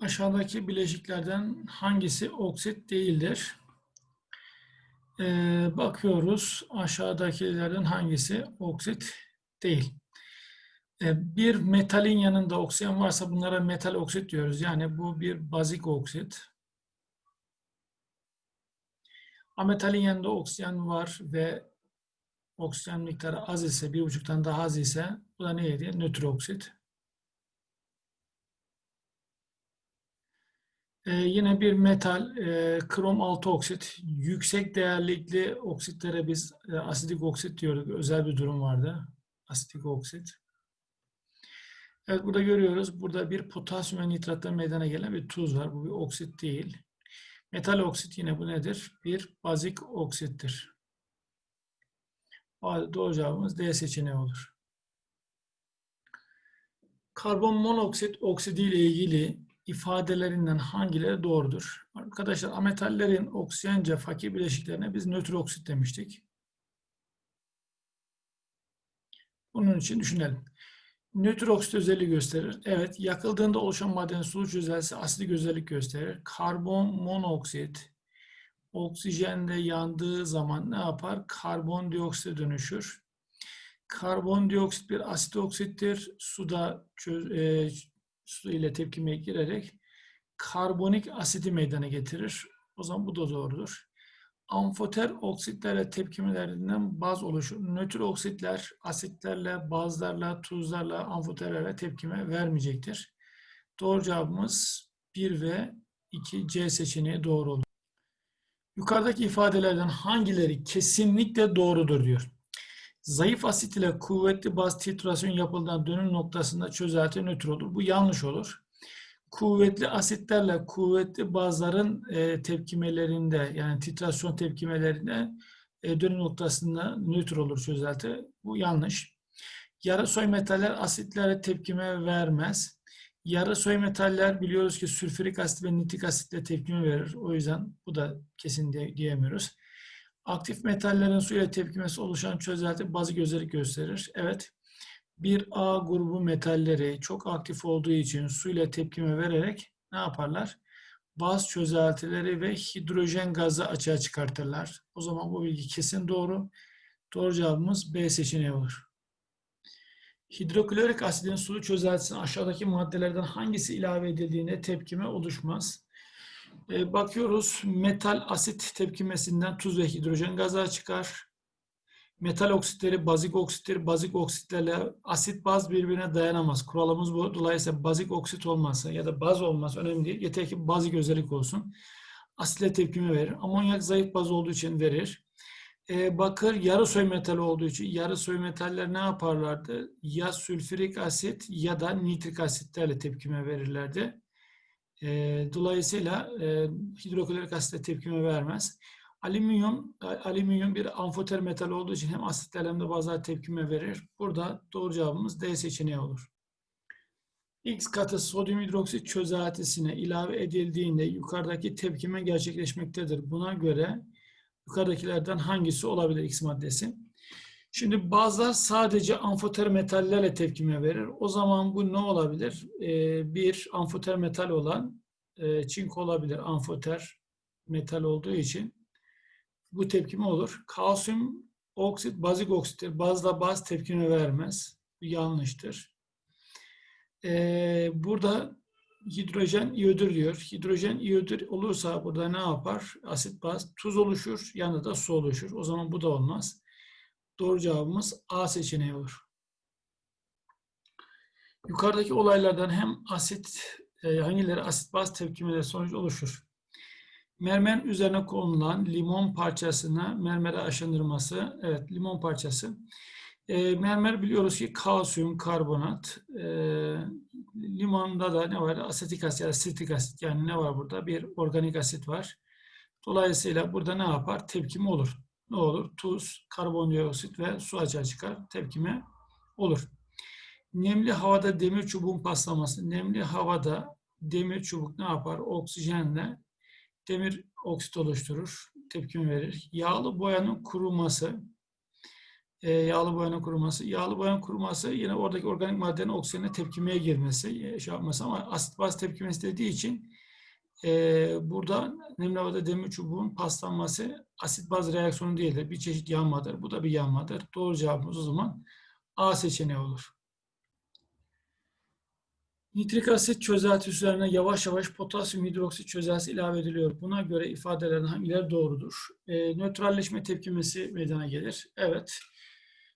Aşağıdaki bileşiklerden hangisi oksit değildir? Ee, bakıyoruz aşağıdakilerden hangisi oksit değil. Ee, bir metalin yanında oksijen varsa bunlara metal oksit diyoruz. Yani bu bir bazik oksit. Ametalin yanında oksijen var ve oksijen miktarı az ise, bir buçuktan daha az ise bu da neydi? Nötr oksit. Ee, yine bir metal, e, krom 6 oksit. Yüksek değerlikli oksitlere biz e, asidik oksit diyorduk. Özel bir durum vardı. Asidik oksit. Evet burada görüyoruz. Burada bir potasyum ve nitrattan meydana gelen bir tuz var. Bu bir oksit değil. Metal oksit yine bu nedir? Bir bazik oksittir. Doğru cevabımız D seçeneği olur. Karbon monoksit oksidi ile ilgili ifadelerinden hangileri doğrudur? Arkadaşlar ametallerin oksijence fakir bileşiklerine biz nötr oksit demiştik. Bunun için düşünelim. Nötr oksit özelliği gösterir. Evet, yakıldığında oluşan maddenin sulu çözelsi asidik özellik gösterir. Karbon monoksit oksijende yandığı zaman ne yapar? Karbondioksite dönüşür. Karbondioksit bir asit oksittir. Suda çöz, e, su ile tepkimeye girerek karbonik asidi meydana getirir. O zaman bu da doğrudur. Amfoter oksitlerle tepkimelerinden baz oluşur. Nötr oksitler asitlerle, bazlarla, tuzlarla, amfoterlerle tepkime vermeyecektir. Doğru cevabımız 1 ve 2 C seçeneği doğru olur. Yukarıdaki ifadelerden hangileri kesinlikle doğrudur diyor. Zayıf asit ile kuvvetli baz titrasyon yapıldığında dönüm noktasında çözelti nötr olur. Bu yanlış olur. Kuvvetli asitlerle kuvvetli bazların e, tepkimelerinde yani titrasyon tepkimelerinde e, dönüm noktasında nötr olur çözelti. Bu yanlış. Yarı soy metaller asitlere tepkime vermez. Yarı soy metaller biliyoruz ki sülfürik asit ve nitrik asitle tepkime verir. O yüzden bu da kesin diyemiyoruz. Aktif metallerin suyla tepkimesi oluşan çözelti bazik özellik gösterir. Evet, bir A grubu metalleri çok aktif olduğu için suyla tepkime vererek ne yaparlar? Baz çözeltileri ve hidrojen gazı açığa çıkartırlar. O zaman bu bilgi kesin doğru. Doğru cevabımız B seçeneği olur. Hidroklorik asidin sulu çözeltisine aşağıdaki maddelerden hangisi ilave edildiğinde tepkime oluşmaz? E, bakıyoruz metal asit tepkimesinden tuz ve hidrojen gazı çıkar. Metal oksitleri bazik oksittir. Bazik oksitlerle asit baz birbirine dayanamaz. Kuralımız bu. Dolayısıyla bazik oksit olmazsa ya da baz olmaz önemli değil. Yeter ki bazik özellik olsun. Asitle tepkime verir. Amonyak zayıf baz olduğu için verir. Ee, bakır yarı soy metal olduğu için yarı soy metaller ne yaparlardı? Ya sülfürik asit ya da nitrik asitlerle tepkime verirlerdi. E, dolayısıyla e, hidroklorik asitle tepkime vermez. Alüminyum, alüminyum bir amfoter metal olduğu için hem asitler hem de bazılar tepkime verir. Burada doğru cevabımız D seçeneği olur. X katı sodyum hidroksit çözeltisine ilave edildiğinde yukarıdaki tepkime gerçekleşmektedir. Buna göre yukarıdakilerden hangisi olabilir X maddesi? Şimdi bazılar sadece amfoter metallerle tepkime verir. O zaman bu ne olabilir? Ee, bir amfoter metal olan e, çinko olabilir. Amfoter metal olduğu için bu tepkime olur. Kalsiyum oksit bazik oksittir. Bazla baz tepkime vermez. Bu yanlıştır. Ee, burada hidrojen iyodür diyor. Hidrojen iyodür olursa burada ne yapar? Asit baz tuz oluşur. Yanında da su oluşur. O zaman bu da olmaz. Doğru cevabımız A seçeneği olur. Yukarıdaki olaylardan hem asit, e, hangileri asit baz tepkimeleri sonucu oluşur? Mermer üzerine konulan limon parçasına mermere aşındırması, evet limon parçası. E, mermer biliyoruz ki kalsiyum karbonat. E, limonda da ne var? Asetik asit ya sitrik asit yani ne var burada? Bir organik asit var. Dolayısıyla burada ne yapar? Tepkimi olur ne olur? Tuz, karbondioksit ve su açığa çıkar. Tepkime olur. Nemli havada demir çubuğun paslaması. Nemli havada demir çubuk ne yapar? Oksijenle demir oksit oluşturur. Tepkime verir. Yağlı boyanın kuruması. E, yağlı boyanın kuruması. Yağlı boyanın kuruması yine oradaki organik maddenin oksijene tepkimeye girmesi, e, şey yapması ama asit baz tepkimesi dediği için Ee, burada nemli havada demir çubuğun paslanması asit baz reaksiyonu değildir. Bir çeşit yanmadır. Bu da bir yanmadır. Doğru cevabımız o zaman A seçeneği olur. Nitrik asit çözelti üzerine yavaş yavaş potasyum hidroksit çözeltisi ilave ediliyor. Buna göre ifadelerin hangileri doğrudur? Ee, nötralleşme tepkimesi meydana gelir. Evet.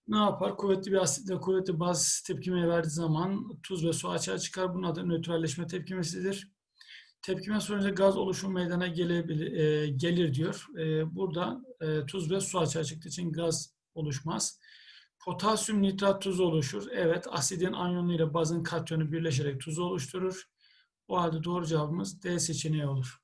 Ne yapar? Kuvvetli bir asitle kuvvetli baz tepkime verdiği zaman tuz ve su açığa çıkar. Bunun adı nötralleşme tepkimesidir. Tepkime sonucu gaz oluşumu meydana gelebilir, e, gelir diyor. E, burada e, tuz ve su açığa çıktığı için gaz oluşmaz. Potasyum nitrat tuzu oluşur. Evet, asidin anyonu ile bazın katyonu birleşerek tuzu oluşturur. O halde doğru cevabımız D seçeneği olur.